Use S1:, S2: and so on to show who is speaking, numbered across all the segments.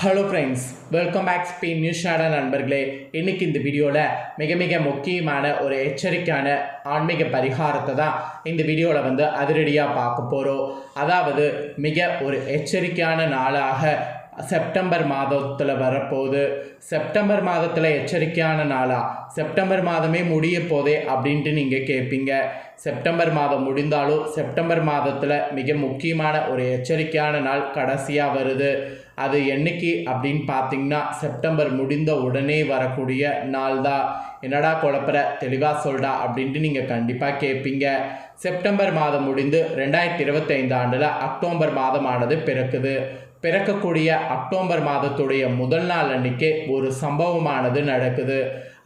S1: Hello friends welcome back Spain news channel நண்பர்களே. இன்றைக்கி இந்த வீடியோவில் மிக மிக முக்கியமான ஒரு எச்சரிக்கையான ஆன்மீக பரிகாரத்தை தான் இந்த வீடியோவில் வந்து அதிரடியாக பார்க்க போகிறோம் அதாவது மிக ஒரு எச்சரிக்கையான நாளாக செப்டம்பர் மாதத்தில் வரப்போகுது. செப்டம்பர் மாதத்தில் எச்சரிக்கையான நாளா? செப்டம்பர் மாதமே முடிய போதே அப்படின்ட்டு நீங்கள் கேட்பீங்க செப்டம்பர் மாதம் முடிந்தாலும் செப்டம்பர் மாதத்தில் மிக முக்கியமான ஒரு எச்சரிக்கையான நாள் கடைசியாக வருது. அது என்னைக்கு அப்படின்னு பார்த்தீங்கன்னா செப்டம்பர் முடிந்த உடனே வரக்கூடிய நாள் தான் என்னடா குழப்பற? தெளிவாக சொல்டா அப்படின்ட்டு நீங்கள் கண்டிப்பாக கேட்பீங்க செப்டம்பர் மாதம் முடிந்து ரெண்டாயிரத்தி இருபத்தைந்து ஆண்டில் அக்டோபர் மாதமானது பிறக்குது. பிறக்கக்கூடிய அக்டோபர் மாதத்துடைய முதல் நாள் அன்னைக்கு ஒரு சம்பவமானது நடக்குது.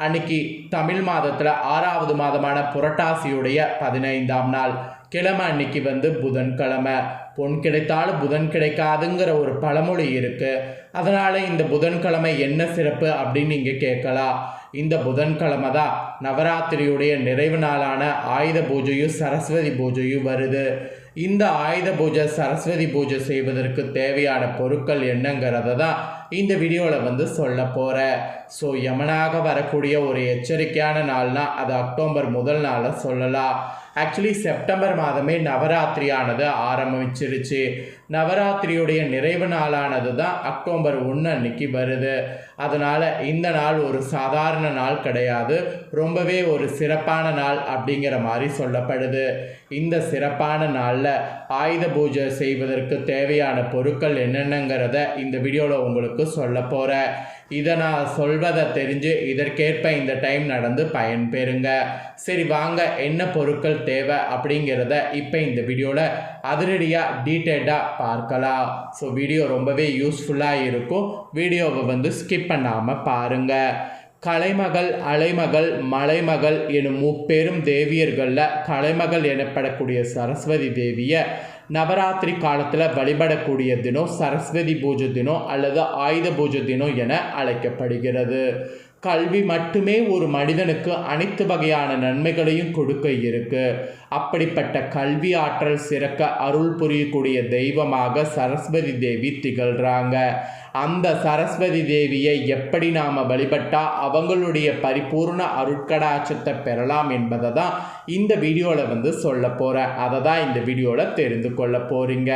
S1: அன்னைக்கு தமிழ் மாதத்தில் ஆறாவது மாதமான புரட்டாசியுடைய பதினைந்தாம் நாள். கிழமை அன்னைக்கு வந்து புதன்கிழமை. பொன் கிடைத்தாலும் புதன் கிடைக்காதுங்கிற ஒரு பழமொழி இருக்குது அதனால் இந்த புதன்கிழமை என்ன சிறப்பு அப்படின்னு நீங்கள் கேட்கலாம். இந்த புதன்கிழமை தான் நவராத்திரியுடைய நிறைவு நாளான ஆயுத பூஜையும் சரஸ்வதி பூஜையும் வருது. இந்த ஆயுத பூஜை சரஸ்வதி பூஜை செய்வதற்கு தேவையான பொருட்கள் என்னங்கிறத தான் இந்த வீடியோவில் வந்து சொல்ல போகிறேன் ஸோ யமனாக வரக்கூடிய ஒரு எச்சரிக்கையான நாள்னால் அது அக்டோபர் முதல் நாளை சொல்லலாம். ஆக்சுவலி செப்டம்பர் மாதமே நவராத்திரியானது ஆரம்பிச்சிருச்சு. நவராத்திரியுடைய நிறைவு நாளானது தான் அக்டோபர் ஒன்று அன்னைக்கு வருது. அதனால் இந்த நாள் ஒரு சாதாரண நாள் கிடையாது. ரொம்பவே ஒரு சிறப்பான நாள் அப்படிங்கிற மாதிரி சொல்லப்படுது. இந்த சிறப்பான நாளில் ஆயுத பூஜை செய்வதற்கு தேவையான பொருட்கள் என்னென்னங்கிறத இந்த வீடியோவில் உங்களுக்கு சொல்ல போகிறேன் இதை நான் சொல்வதை தெரிஞ்சு இதற்கேற்ப இந்த டைம் நடந்து பயன்பெறுங்க சரி வாங்க என்ன பொருட்கள் தேவை அப்படிங்கிறத இப்போ இந்த வீடியோவில் அதிரடியாக டீட்டெயில்டாக பார்க்கலாம். ஸோ வீடியோ ரொம்பவே யூஸ்ஃபுல்லாக இருக்கும். வீடியோவை வந்து ஸ்கிப் பண்ணாமல் பாருங்கள் கலைமகள் அலைமகள் மலைமகள் எனும் முப்பெரும் தேவியர்களில் கலைமகள் எனப்படக்கூடிய சரஸ்வதி தேவியை நவராத்திரி காலத்தில் வழிபடக்கூடிய தினம் சரஸ்வதி பூஜை தினம் அல்லது ஆயுத பூஜை தினம் என அழைக்கப்படுகிறது. கல்வி மட்டுமே ஒரு மனிதனுக்கு அனைத்து வகையான நன்மைகளையும் கொடுக்க இருக்கு. அப்படிப்பட்ட கல்வி ஆற்றல் சிறக்க அருள் புரியக்கூடிய தெய்வமாக சரஸ்வதி தேவி திகழ்கிறாங்க அந்த சரஸ்வதி தேவியை எப்படி நாம் வழிபட்டா அவங்களுடைய பரிபூர்ண அருட்கடாட்சத்தை பெறலாம் என்பதை தான் இந்த வீடியோவில் வந்து சொல்ல போகிறேன் அதை தான் இந்த வீடியோவில் தெரிந்து கொள்ள போகிறீங்க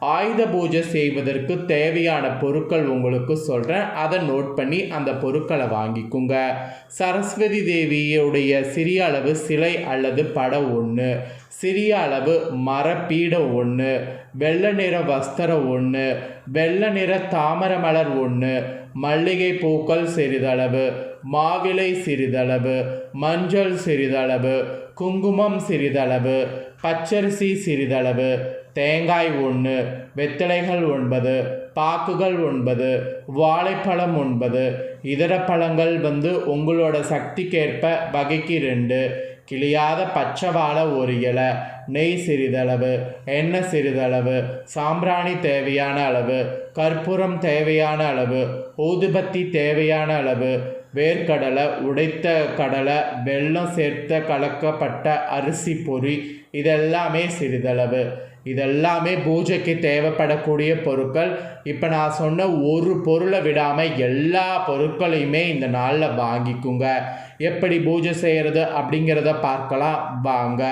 S1: ஆயுத பூஜை செய்வதற்கு தேவையான பொருட்கள் உங்களுக்கு சொல்கிறேன் அதை நோட் பண்ணி அந்த பொருட்களை வாங்கிக்குங்க. சரஸ்வதி தேவியுடைய சிறிய அளவு சிலை அல்லது படம் ஒன்று சிறிய அளவு மரப்பீடம் ஒன்று வெள்ளை நிற வஸ்திரம் ஒன்று வெள்ளை நிற தாமர மலர் ஒன்று மல்லிகை பூக்கள் சிறிதளவு மாவிலை சிறிதளவு மஞ்சள் சிறிதளவு குங்குமம் சிறிதளவு பச்சரிசி சிறிதளவு தேங்காய் ஒன்று வெத்தலைகள் ஒன்பது பாக்குகள் ஒன்பது வாழைப்பழம் ஒன்பது இதர பழங்கள் வந்து உங்களோட சக்திக்கேற்ப வகைக்கு ரெண்டு. கிளியாத பச்சவாழ ஒரு இலை நெய் சிறிதளவு எண்ணெய் சிறிதளவு சாம்பிராணி தேவையான அளவு கற்பூரம் தேவையான அளவு ஊதுபத்தி தேவையான அளவு வேர்க்கடலை உடைத்த கடலை வெல்லம் சேர்த்த கலக்கப்பட்ட அரிசி பொறி இதெல்லாமே சிறிதளவு. இதெல்லாமே பூஜைக்கு தேவைப்படக்கூடிய பொருட்கள். இப்போ நான் சொன்ன ஒரு பொருளை விடாமல் எல்லா பொருட்களையுமே இந்த நாளில் வாங்கிக்குங்க. எப்படி பூஜை செய்கிறது அப்படிங்கிறத பார்க்கலாம். வாங்க.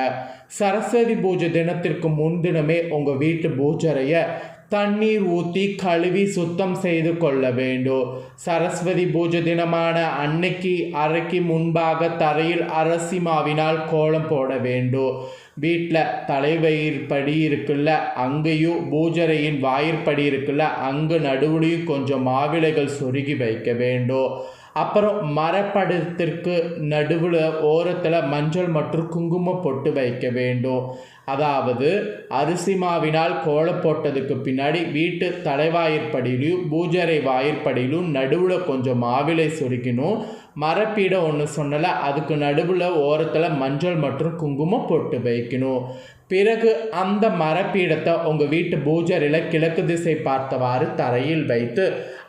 S1: சரஸ்வதி பூஜை தினத்திற்கு முன்தினமே உங்கள் வீட்டு பூஜரையை தண்ணீர் ஊற்றி கழுவி சுத்தம் செய்து கொள்ள வேண்டும். சரஸ்வதி பூஜை தினமான அன்னைக்கு அறைக்கு முன்பாக தரையில் அரசி மாவினால் கோலம் போட வேண்டும். வீட்டில் தலைவயிற்படி இருக்குல்ல அங்கேயும் பூஜரையின் வாயிற்படி இருக்குல்ல அங்கு நடுவுலையும் கொஞ்சம் மாவிளைகள் சொருகி வைக்க வேண்டும். அப்புறம் மரப்படத்திற்கு நடுவில் ஓரத்தில் மஞ்சள் மற்றும் குங்குமம் பொட்டு வைக்க வேண்டும். அதாவது அரிசி மாவினால் கோலம் போட்டதுக்கு பின்னாடி வீட்டு தலைவாயிற்படியிலும் பூஜரை வாயிற்படியிலும் நடுவில் கொஞ்சம் மாவிலை சொருக்கணும் மரப்பீடம் ஒன்று சொன்னல அதுக்கு நடுவில் ஓரத்தில் மஞ்சள் மற்றும் குங்குமம் போட்டு வைக்கணும். பிறகு அந்த மரப்பீடத்தை உங்கள் வீட்டு பூஜரில் கிழக்கு திசை பார்த்தவாறு தரையில் வைத்து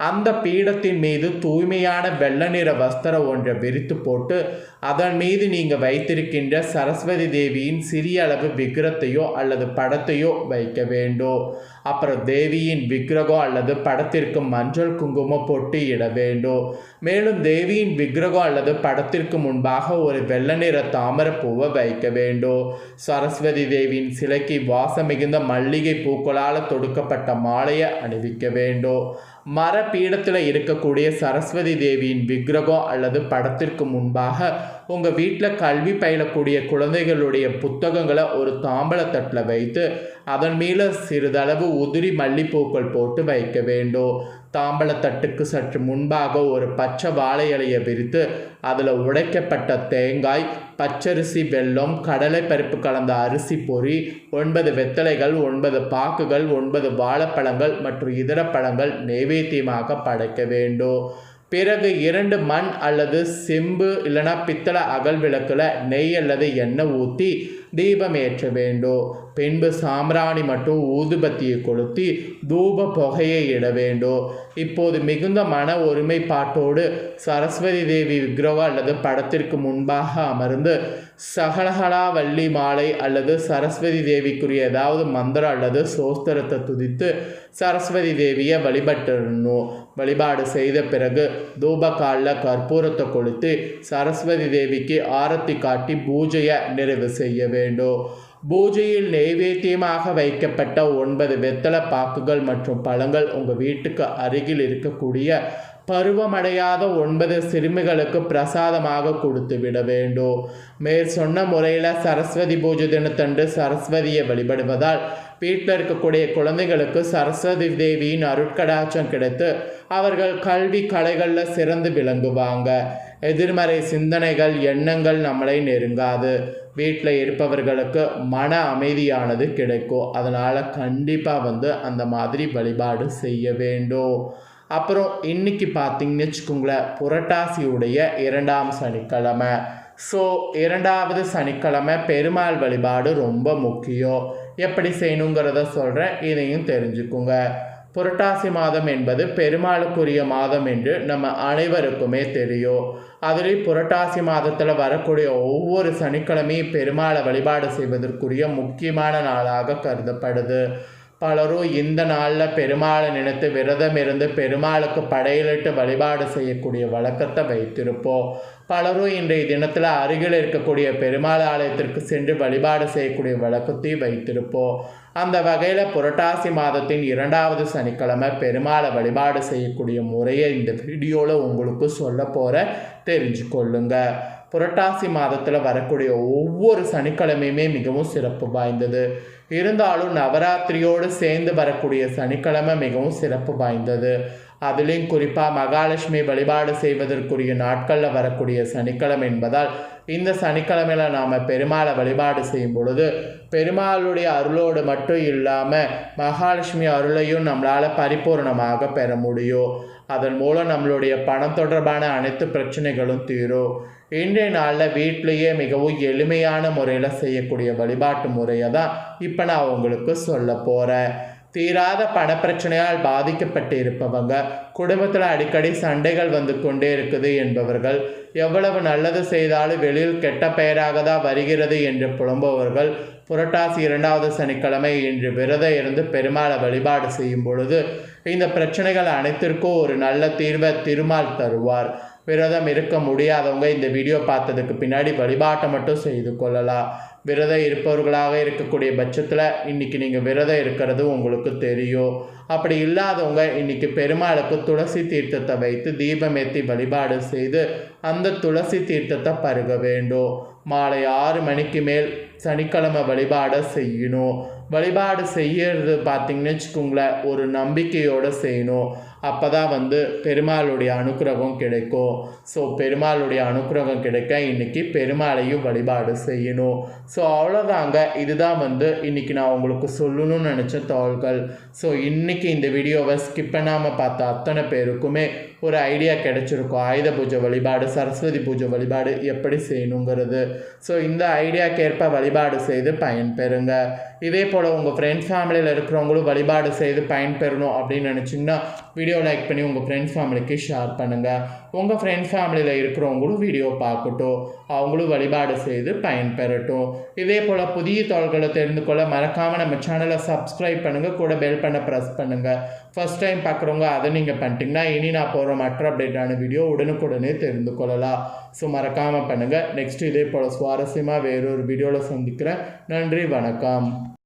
S1: அந்த பீடத்தின் மீது தூய்மையான வெள்ளை நிற வஸ்திரம் ஒன்றை விரித்து போட்டு அதன் மீது நீங்கள் வைத்திருக்கின்ற சரஸ்வதி தேவியின் சிறிய அளவு விக்கிரத்தையோ அல்லது படத்தையோ வைக்க வேண்டும். அப்புறம் தேவியின் விக்கிரகம் அல்லது படத்திற்கு மஞ்சள் குங்குமம் பொட்டு இட வேண்டும். மேலும் தேவியின் விக்கிரகம் அல்லது படத்திற்கு முன்பாக ஒரு வெள்ளை நிற தாமரைப்பூவை வைக்க வேண்டும். சரஸ்வதி தேவியின் சிலைக்கு வாசம் மிகுந்த மல்லிகை பூக்களால் தொடுக்கப்பட்ட மாலையை அணிவிக்க வேண்டும். மர பீடத்தில் இருக்கக்கூடிய சரஸ்வதி தேவியின் விக்கிரகம் அல்லது படத்திற்கு முன்பாக உங்கள் வீட்டில் கல்வி பயிலக்கூடிய குழந்தைகளுடைய புத்தகங்களை ஒரு தாம்பளத்தட்டில் வைத்து அதன் மேலே சிறிதளவு உதிரி மல்லிப்பூக்கள் போட்டு வைக்க வேண்டும். தாம்பழத்தட்டுக்கு சற்று முன்பாக ஒரு பச்சை வாழை இலையை விரித்து அதில் உடைக்கப்பட்ட தேங்காய் பச்சரிசி வெல்லம் கடலை பருப்பு கலந்த அரிசி பொறி ஒன்பது வெத்தலைகள் ஒன்பது பாக்குகள் ஒன்பது வாழைப்பழங்கள் மற்றும் இதர பழங்கள் நைவேத்தியமாக படைக்க வேண்டும். பிறகு இரண்டு மண் அல்லது செம்பு இல்லைனா பித்தளை அகல் விளக்கில் நெய் அல்லது எண்ணெய் ஊற்றி தீபம் ஏற்ற வேண்டும் பின்பு சாம்ராணி மற்றும் ஊதுபத்தியை கொளுத்தி தூப புகையை இட வேண்டும் இப்போது மிகுந்த மன ஒருமைப்பாட்டோடு சரஸ்வதி தேவி விக்கிரகம் அல்லது படத்திற்கு முன்பாக அமர்ந்து சகலகலா வள்ளி மாலை அல்லது சரஸ்வதி தேவிக்குரிய ஏதாவது மந்திரம் அல்லது சோஸ்திரத்தை துதித்து சரஸ்வதி தேவியை வழிபட்டுடணும் வழிபாடு செய்த பிறகு தூபக்காலில் கற்பூரத்தை கொளுத்து சரஸ்வதி தேவிக்கு ஆரத்தி காட்டி பூஜையை நிறைவு செய்ய வேண்டும் வேண்டும். பூஜையில் நெய்வேத்தியமாக வைக்கப்பட்ட ஒன்பது வெத்தலை பாக்குகள் மற்றும் பழங்கள் உங்கள் வீட்டுக்கு அருகில் இருக்கக்கூடிய பருவமடையாத ஒன்பது சிறுமிகளுக்கு பிரசாதமாக கொடுத்து விட வேண்டும். மேற் சொன்ன முறையில் சரஸ்வதி பூஜை தினத்தன்று சரஸ்வதியை வழிபடுவதால் வீட்டில் இருக்கக்கூடிய குழந்தைகளுக்கு சரஸ்வதி தேவியின் அருட்கடாச்சம் கிடைத்து அவர்கள் கல்வி கலைகளில் சிறந்து விளங்குவாங்க. எதிர்மறை சிந்தனைகள் எண்ணங்கள் நம்மளை நெருங்காது. வீட்டில் இருப்பவர்களுக்கு மன அமைதியானது கிடைக்கும். அதனால் கண்டிப்பாக வந்து அந்த மாதிரி வழிபாடு செய்ய வேண்டும். அப்புறம் இன்னைக்கு பார்த்தீங்கன்னு வச்சுக்கோங்களேன் புரட்டாசியுடைய இரண்டாம் சனிக்கிழமை. ஸோ இரண்டாவது சனிக்கிழமை பெருமாள் வழிபாடு ரொம்ப முக்கியம். எப்படி செய்யணுங்கிறத சொல்கிறேன் இதையும் தெரிஞ்சுக்குங்க. புரட்டாசி மாதம் என்பது பெருமாளுக்குரிய மாதம் என்று நம்ம அனைவருக்குமே தெரியும். அதுலேயும் புரட்டாசி மாதத்தில் வரக்கூடிய ஒவ்வொரு சனிக்கிழமையும் பெருமாளை வழிபாடு செய்வதற்குரிய முக்கியமான நாளாக கருதப்படுது. பலரும் இந்த நாளில் பெருமாளை நினைத்து விரதம் இருந்து பெருமாளுக்கு படையலிட்டு வழிபாடு செய்யக்கூடிய வழக்கத்தை வைத்திருப்போம். பலரும் இன்றைய தினத்தில் அருகில் இருக்கக்கூடிய பெருமாள் ஆலயத்திற்கு சென்று வழிபாடு செய்யக்கூடிய வழக்கத்தையும் வைத்திருப்போம். அந்த வகையில் புரட்டாசி மாதத்தின் இரண்டாவது சனிக்கிழமை பெருமாளை வழிபாடு செய்யக்கூடிய முறையை இந்த வீடியோவில் உங்களுக்கு சொல்ல போகிற தெரிஞ்சு கொள்ளுங்க புரட்டாசி மாதத்தில் வரக்கூடிய ஒவ்வொரு சனிக்கிழமையுமே மிகவும் சிறப்பு வாய்ந்தது. இருந்தாலும் நவராத்திரியோடு சேர்ந்து வரக்கூடிய சனிக்கிழமை மிகவும் சிறப்பு வாய்ந்தது. அதுலேயும் குறிப்பாக மகாலட்சுமி வழிபாடு செய்வதற்குரிய நாட்களில் வரக்கூடிய சனிக்கிழமை என்பதால் இந்த சனிக்கிழமையில் நாம் பெருமாளை வழிபாடு செய்யும் பொழுது பெருமாளுடைய அருளோடு மட்டும் இல்லாமல் மகாலட்சுமி அருளையும் நம்மளால் பரிபூர்ணமாக பெற முடியும். அதன் மூலம் நம்மளுடைய பணம் தொடர்பான அனைத்து பிரச்சனைகளும் தீரும் இன்றைய நாளில் வீட்டிலேயே மிகவும் எளிமையான முறையில் செய்யக்கூடிய வழிபாட்டு முறையை தான் இப்போ நான் உங்களுக்கு சொல்ல போகிறேன் தீராத பணப்பிரச்சனையால் பாதிக்கப்பட்டு இருப்பவங்க குடும்பத்தில் அடிக்கடி சண்டைகள் வந்து கொண்டே இருக்குது என்பவர்கள். எவ்வளவு நல்லது செய்தாலும் வெளியில் கெட்ட பெயராக தான் வருகிறது என்று புலம்புபவர்கள். புரட்டாசி இரண்டாவது சனிக்கிழமை இன்று விரதம் இருந்து பெருமாளை வழிபாடு செய்யும் பொழுது இந்த பிரச்சனைகள் அனைத்திற்கும் ஒரு நல்ல தீர்வை திருமால் தருவார். விரதம் இருக்க முடியாதவங்க இந்த வீடியோ பார்த்ததுக்கு பின்னாடி வழிபாட்டை மட்டும் செய்து கொள்ளலாம். விரதம் இருப்பவர்களாக இருக்கக்கூடிய பட்சத்தில் இன்றைக்கி நீங்கள் விரதம் இருக்கிறது உங்களுக்கு தெரியும். அப்படி இல்லாதவங்க இன்னைக்கு பெருமாளுக்கு துளசி தீர்த்தத்தை வைத்து தீபமேத்தி வழிபாடு செய்து அந்த துளசி தீர்த்தத்தை பருக வேண்டும். மாலை ஆறு மணிக்கு மேல் சனிக்கிழமை வழிபாடை செய்யணும். வழிபாடு செய்யறது பார்த்திங்கன்னு வச்சுக்கோங்களேன் ஒரு நம்பிக்கையோடு செய்யணும். அப்போ தான் வந்து பெருமாளுடைய அனுக்கிரகம் கிடைக்கும். ஸோ பெருமாளுடைய அனுக்கிரகம் கிடைக்க இன்றைக்கி பெருமாளையும் வழிபாடு செய்யணும். ஸோ அவ்வளோதாங்க இதுதான் வந்து இன்றைக்கி நான் உங்களுக்கு சொல்லணும்னு நினச்ச தாள்கள். ஸோ இன்றைக்கி இன்னைக்கு இந்த வீடியோவை ஸ்கிப் பண்ணாமல் பார்த்த அத்தனை பேருக்குமே ஒரு ஐடியா கிடைச்சிருக்கும். ஆயுத பூஜை வழிபாடு சரஸ்வதி பூஜை வழிபாடு எப்படி செய்யணுங்கிறது. ஸோ இந்த ஐடியாக்கேற்ப வழிபாடு செய்து பயன்பெறுங்க. இதே போல் உங்கள் ஃப்ரெண்ட்ஸ் ஃபேமிலியில் இருக்கிறவங்களும் வழிபாடு செய்து பயன்பெறணும் அப்படின்னு நினச்சிங்கன்னா வீடியோ லைக் பண்ணி உங்கள் ஃப்ரெண்ட்ஸ் ஃபேமிலிக்கு ஷேர் பண்ணுங்கள் உங்கள் ஃப்ரெண்ட்ஸ் ஃபேமிலியில் இருக்கிறவங்களும் வீடியோ பார்க்கட்டும். அவங்களும் வழிபாடு செய்து பயன்பெறட்டும். இதே போல் புதிய தகவல்களை தெரிந்து கொள்ள மறக்காமல் நம்ம சேனலை சப்ஸ்கிரைப் பண்ணுங்கள் கூட பெல் பண்ண ப்ரெஸ் பண்ணுங்கள் ஃபர்ஸ்ட் டைம் பார்க்குறவங்க அதை நீங்கள் பண்ணிட்டீங்கன்னா இனி நான் போகிற மற்ற அப்டேட்டான வீடியோ உடனுக்குடனே தெரிந்து கொள்ளலாம். ஸோ மறக்காமல் பண்ணுங்கள் நெக்ஸ்ட் இதே போல் சுவாரஸ்யமாக வேறொரு வீடியோவில் சந்திக்கிறேன். நன்றி வணக்கம்.